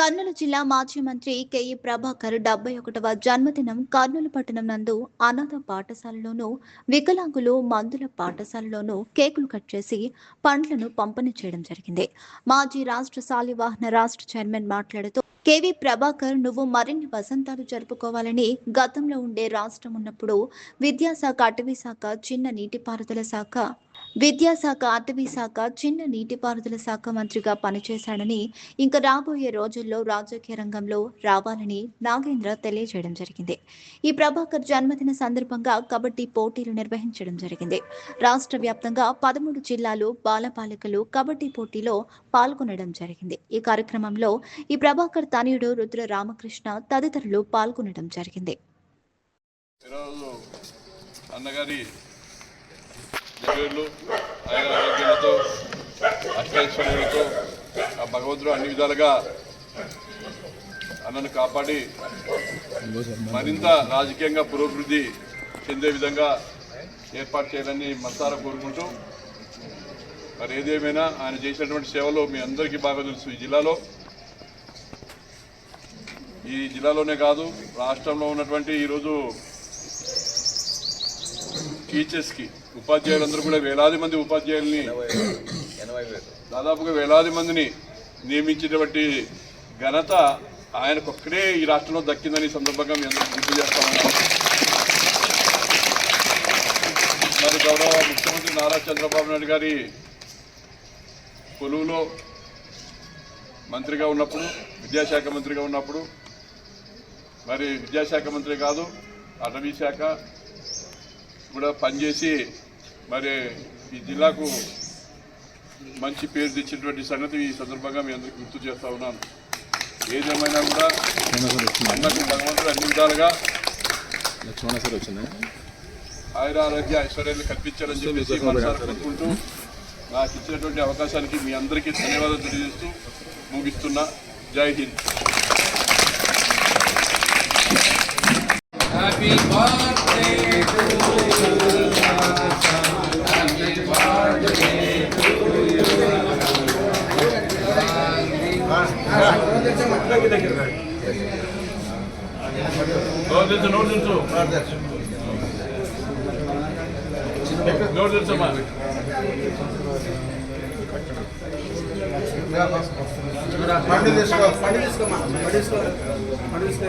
కర్నూలు జిల్లా మాజీ మంత్రి కెఈ ప్రభాకర్ డెబ్బై ఒకటవ జన్మదినం కర్నూలు పట్టణం నందు అనాథ పాఠశాలలోను వికలాంగులు మందుల పాఠశాలలోను కేకులు కట్ చేసి పండ్లను పంపిణీ చేయడం జరిగింది. మాజీ రాష్ట్ర శాలివాహన రాష్ట్ర చైర్మన్ మాట్లాడుతూ కేవీ ప్రభాకర్ నువ్వు మరిన్ని వసంతాలు జరుపుకోవాలని గతంలో ఉండే రాష్ట్రం ఉన్నప్పుడు విద్యాశాఖ అటవీ శాఖ చిన్న నీటిపారుదల శాఖ విద్యాశాఖ అటవీ శాఖ చిన్న నీటిపారుదల శాఖ మంత్రిగా పనిచేశాడని ఇంకా రాబోయే రోజుల్లో రాజకీయ రంగంలో రావాలని నాగేంద్ర తెలియజేయడం జరిగింది. ఈ ప్రభాకర్ జన్మదిన సందర్భంగా కబడ్డీ పోటీలు నిర్వహించడం జరిగింది. రాష్ట్ర వ్యాప్తంగా పదమూడు జిల్లాలు బాలబాలికలు కబడ్డీ పోటీలో పాల్గొనడం జరిగింది. ఈ కార్యక్రమంలో ఈ ప్రభాకర్ తనయుడు రుద్ర రామకృష్ణ తదితరులు పాల్గొనడం జరిగింది. అన్నగారి జగేళ్ళు ఆయన ఆరోగ్యాలతో అష్టైశ్వర్యాలతో ఆ భగవంతుడు అన్ని విధాలుగా అన్నను కాపాడి మరింత రాజకీయంగా పురోభివృద్ధి చెందే విధంగా ఏర్పాటు చేయాలని మనసారా కోరుకుంటూ మరి ఏదేమైనా ఆయన చేసినటువంటి సేవలు మీ అందరికీ బాగా తెలుసు ఈ జిల్లాలో. ఈ జిల్లాలోనే కాదు రాష్ట్రంలో ఉన్నటువంటి ఈరోజు టీచర్స్కి ఉపాధ్యాయులందరూ కూడా వేలాది మంది ఉపాధ్యాయుల్ని దాదాపుగా వేలాది మందిని నియమించినటువంటి ఘనత ఆయనకొక్కడే ఈ రాష్ట్రంలో దక్కిందని సందర్భంగా మేము అందరికీ గుర్తు చేస్తా మరి గౌరవ ముఖ్యమంత్రి నారా చంద్రబాబు నాయుడు గారి కొలువులో మంత్రిగా ఉన్నప్పుడు విద్యాశాఖ మంత్రిగా ఉన్నప్పుడు మరి విద్యాశాఖ మంత్రి కాదు అటవీ శాఖ కూడా పనిచేసి మరి ఈ జిల్లాకు మంచి పేరు తెచ్చినటువంటి సంగతి ఈ సందర్భంగా మీ అందరికీ గుర్తు చేస్తా ఉన్నాను. ఏదేమైనా కూడా అన్నకు భగవంతుడు అన్ని విధాలుగా లక్ష్మణ సార్ వచ్చిందా ఆయుర ఆరోగ్య ఐశ్వర్యాలు కల్పించాలని చెప్పేసి కోరుకుంటూ నాకు ఇచ్చినటువంటి అవకాశానికి మీ అందరికీ ధన్యవాదాలు తెలియజేస్తూ ముగిస్తున్నా. జై Hind. Happy birthday to you. తెలుసు తెలుసమ్మా పండు తీసుకో పండు తీసుకోమా పండు తీసుకో పండు తీసుకో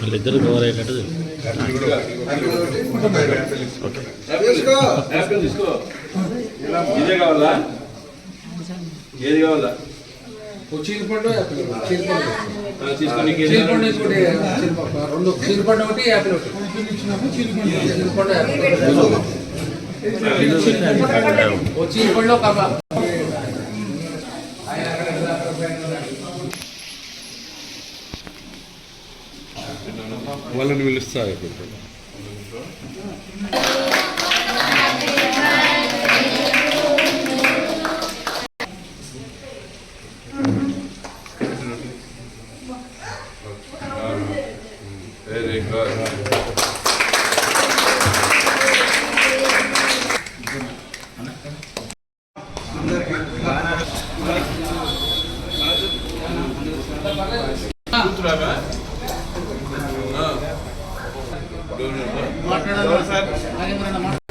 వాళ్ళిద్దరు కవర్ అయ్యేటట్టు తీసుకో యాపిల్ తీసుకో ఇదే కావాలా? ఏది కావాలా? యాపిల్ చీలపండు. కావాలా? ఇంకోటి చీలపండు రెండు ఒకటి యాపిల్ ఒకటి. యాపిల్ ఓ చీలపండు ఒక అబ్బా. వాళ్ళని పిలుస్తా ఇప్పుడు వెరీ గుడ్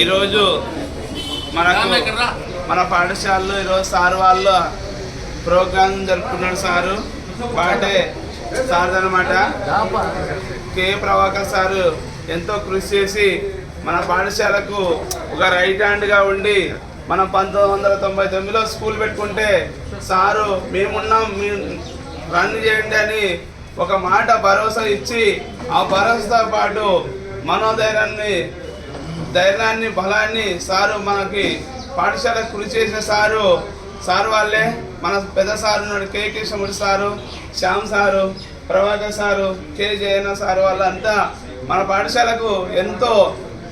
ఈరోజు మనకు మన పాఠశాలలో ఈరోజు సార్ వాళ్ళు ప్రోగ్రామ్ జరుపుకున్నాడు సారు. వాటే సార్ అనమాట కే. ప్రభాకర్ సారు ఎంతో కృషి చేసి మన పాఠశాలకు ఒక రైట్ హ్యాండ్గా ఉండి మనం పంతొమ్మిది వందల తొంభై తొమ్మిదిలో స్కూల్ పెట్టుకుంటే సారు మేమున్నాం మీ రన్ చేయండి అని ఒక మాట భరోసా ఇచ్చి ఆ భరోసాతో పాటు మనోధైర్యాన్ని ధైర్యాన్ని బలాన్ని సారు మనకి పాఠశాల కృషి చేసిన సారు సార్ వాళ్ళే. మన పెద్ద సారు ఉన్నాడు K. Krishnamurthy sir Shyam sir Prabhakar sir K. Jayanna sir వాళ్ళంతా మన పాఠశాలకు ఎంతో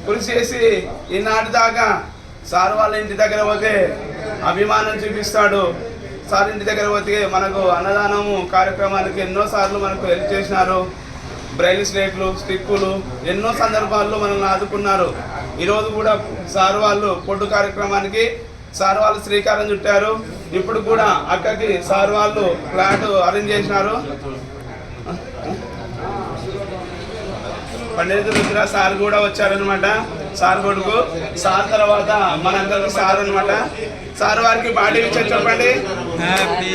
కృషి చేసి ఈనాటి దాకా సార్ వాళ్ళ ఇంటి దగ్గర పోతే అభిమానం చూపిస్తాడు. సార్ ఇంటి దగ్గర పోతే మనకు అన్నదానము కార్యక్రమానికి ఎన్నో సార్లు మనకు హెల్ప్ చేసినారు. బ్రైల్ స్లేట్లు స్టిక్కులు ఎన్నో సందర్భాల్లో మనల్ని ఆదుకున్నారు. ఈరోజు కూడా సార్ వాళ్ళు పొట్టు కార్యక్రమానికి సార్ వాళ్ళు శ్రీకారం చుట్టారు. ఇప్పుడు కూడా అక్కకి సార్ వాళ్ళు ఫ్లాట్ అరేంజ్ చేసినారు. పండిత రుద్ర సార్ కూడా వచ్చారనమాట సార్ కొడుకు. సార్ తర్వాత మనందరికి సార్ అన్నమాట. సార్ వారికి బాడీ ఇచ్చారు చెప్పండి. హ్యాపీ